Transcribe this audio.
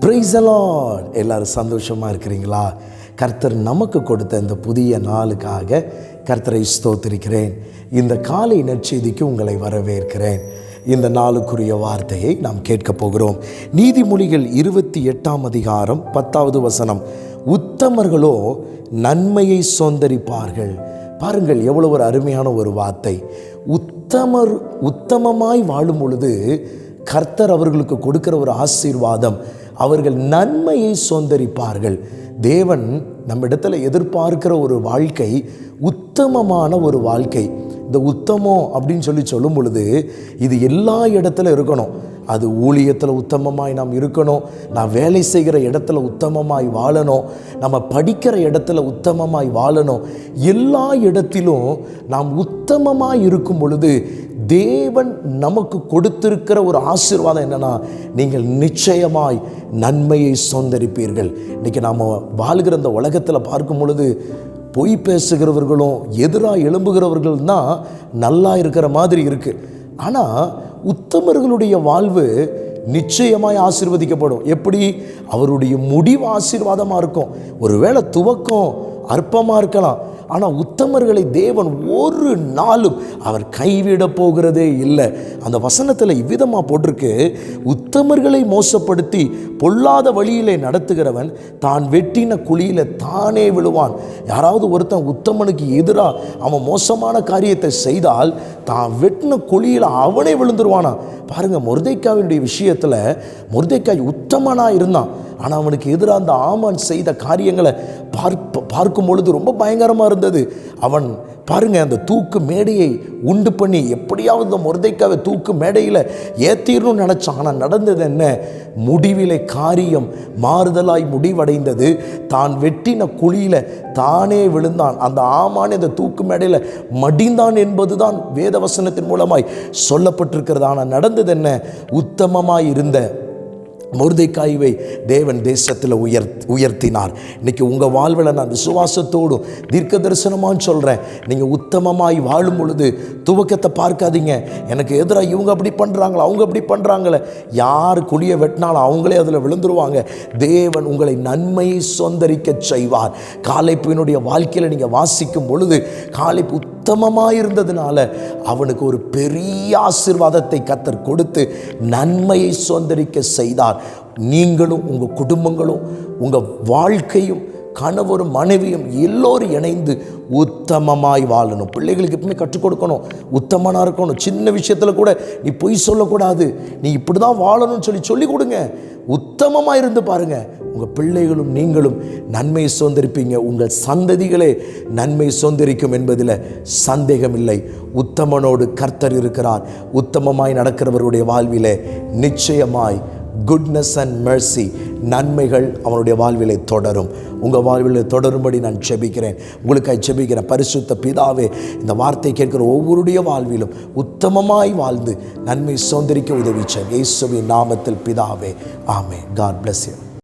Price allot எல்லாரும் சந்தோஷமாக இருக்கிறீங்களா? கர்த்தர் நமக்கு கொடுத்த இந்த புதிய நாளுக்காக கர்த்தரை ஸ்தோத்திருக்கிறேன். இந்த காலை நற்செய்திக்கு உங்களை வரவேற்கிறேன். இந்த நாளுக்குரிய வார்த்தையை நாம் கேட்கப் போகிறோம். நீதிமொழிகள் இருபத்தி எட்டாம் அதிகாரம் பத்தாவது வசனம். உத்தமர்களோ நன்மையை சொந்தரிப்பார்கள் பாருங்கள் எவ்வளவு ஒரு அருமையான ஒரு வார்த்தை. உத்தமர் உத்தமமாய் வாழும் பொழுது கர்த்தர் அவர்களுக்கு கொடுக்கிற ஒரு ஆசீர்வாதம். அவர்கள் நன்மையை சோந்தரிப்பார்கள் தேவன் நம்மிடத்தில் எதிர்பார்க்கிற ஒரு வாழ்க்கை உத்தமமான ஒரு வாழ்க்கை. இந்த உத்தமம் அப்படின்னு சொல்லி சொல்லும் பொழுது இது எல்லா இடத்துல இருக்கணும். அது ஊழியத்தில் உத்தமமாய் நாம் இருக்கணும். நான் வேலை செய்கிற இடத்துல உத்தமமாய் வாழணும். நம்ம படிக்கிற இடத்துல உத்தமமாய் வாழணும். எல்லா இடத்திலும் நாம் உத்தமமாக இருக்கும் பொழுது தேவன் நமக்கு கொடுத்திருக்கிற ஒரு ஆசீர்வாதம் என்னன்னா நீங்கள் நிச்சயமாய் நன்மையை சொந்தரிப்பீர்கள். இன்றைக்கி நாம் வாழ்கிற இந்த உலகத்தில் பார்க்கும் பொழுது பொய் பேசுகிறவர்களும் எதிராக எழும்புகிறவர்கள் தான் நல்லா இருக்கிற மாதிரி இருக்குது ஆனால் உத்தமர்களுடைய வாழ்வு நிச்சயமாய் ஆசிர்வதிக்கப்படும். எப்படி? அவருடைய முடிவு ஆசீர்வாதமாக இருக்கும். ஒருவேளை துவக்கம் அற்பமாக இருக்கலாம். ஆனால் உத்தமர்களை தேவன் ஒரு நாளும் அவர் கைவிட போகிறதே இல்லை. அந்த வசனத்தில் இவ்விதமாக போட்டிருக்கு உத்தமர்களை மோசப்படுத்தி பொல்லாத வழியிலே நடத்துகிறவன் தான் வெட்டின குழியில் தானே விழுவான். யாராவது ஒருத்தன் உத்தமனுக்கு எதிராக அவன் மோசமான காரியத்தை செய்தால் தான் வெட்டின குழியில் அவனே விழுந்துருவானா? பாருங்க முருதைக்காவினுடைய விஷயத்தில் முருதைக்காய் உத்தமனாக இருந்தான். ஆனால் அவனுக்கு எதிராக அந்த ஆமான் செய்த காரியங்களை பார்ப்ப பார்க்கும் பொழுது ரொம்ப பயங்கரமாக இருந்தது. அவன் பாருங்க அந்த தூக்கு மேடையை உண்டு பண்ணி எப்படியாவது இந்த முருதைக்காவை தூக்கு மேடையில் ஏற்றிடணும்னு நினச்சான். ஆனால் நடந்தது என்ன? முடிவிலை காரியம் மாறுதலாய் முடிவடைந்தது. தான் வெட்டின குழியில் தானே விழுந்தான். அந்த ஆமான் இந்த தூக்கு மேடையில் மடிந்தான் என்பதுதான் வேதவசனத்தின் மூலமாய் சொல்லப்பட்டிருக்கிறது. ஆனால் நடந்தது என்ன? உத்தமமாய் இருந்த முருதைக்காய்வை தேவன் தேசத்தில் உயர் உயர்த்தினார். இன்னைக்கு உங்கள் வாழ்வில் நான் விசுவாசத்தோடும் தீர்க்க தரிசனமான்னு சொல்கிறேன் நீங்கள் உத்தமமாய் வாழும் பொழுது துவக்கத்தை பார்க்காதீங்க. எனக்கு எதிராக இவங்க அப்படி பண்ணுறாங்களா அவங்க அப்படி பண்ணுறாங்களே யார் குழியை வெட்டினாலும் அவங்களே அதில் விழுந்துருவாங்க. தேவன் உங்களை நன்மையை சொந்தரிக்க செய்வார். காலைப்பினுடைய வாழ்க்கையில் நீங்கள் வாசிக்கும் பொழுது காலைப்பு உத்தமமாக இருந்ததுனால அவனுக்கு ஒரு பெரிய ஆசீர்வாதத்தை கத்தர் கொடுத்து நன்மையை சுதந்திரிக்க செய்தார். நீங்களும் உங்கள் குடும்பங்களும் உங்கள் வாழ்க்கையும் கணவரும் மனைவியும் எல்லோரும் இணைந்து உத்தமமாய் வாழணும். பிள்ளைகளுக்கு எப்பவுமே கற்றுக் கொடுக்கணும். உத்தமனாக இருக்கணும். சின்ன விஷயத்தில் கூட நீ பொய் சொல்லக்கூடாது. நீ இப்படி தான் வாழணும்னு சொல்லி சொல்லி கொடுங்க. உத்தமமாக இருந்து பாருங்க. உங்கள் பிள்ளைகளும் நீங்களும் நன்மை சுதந்திரிப்பீங்க. உங்கள் சந்ததிகளே நன்மை சுதந்திரிக்கும் என்பதில் சந்தேகமில்லை. உத்தமனோடு கர்த்தர் இருக்கிறார். உத்தமமாய் நடக்கிறவருடைய வாழ்விலே நிச்சயமாய் குட்னஸ் அண்ட் மெர்சி நன்மைகள் அவனுடைய வாழ்விலை தொடரும். உங்கள் வாழ்வில் தொடரும்படி நான் செபிக்கிறேன் உங்களுக்காக செபிக்கிறேன் பரிசுத்த பிதாவே இந்த வார்த்தை கேட்கிற ஒவ்வொருடைய வாழ்விலும் உத்தமமாய் வாழ்ந்து நன்மை சுதந்திரிக்க உதவிச்சேன். இயேசுவின் நாமத்தில் பிதாவே ஆமே காட் பிளஸ் யூ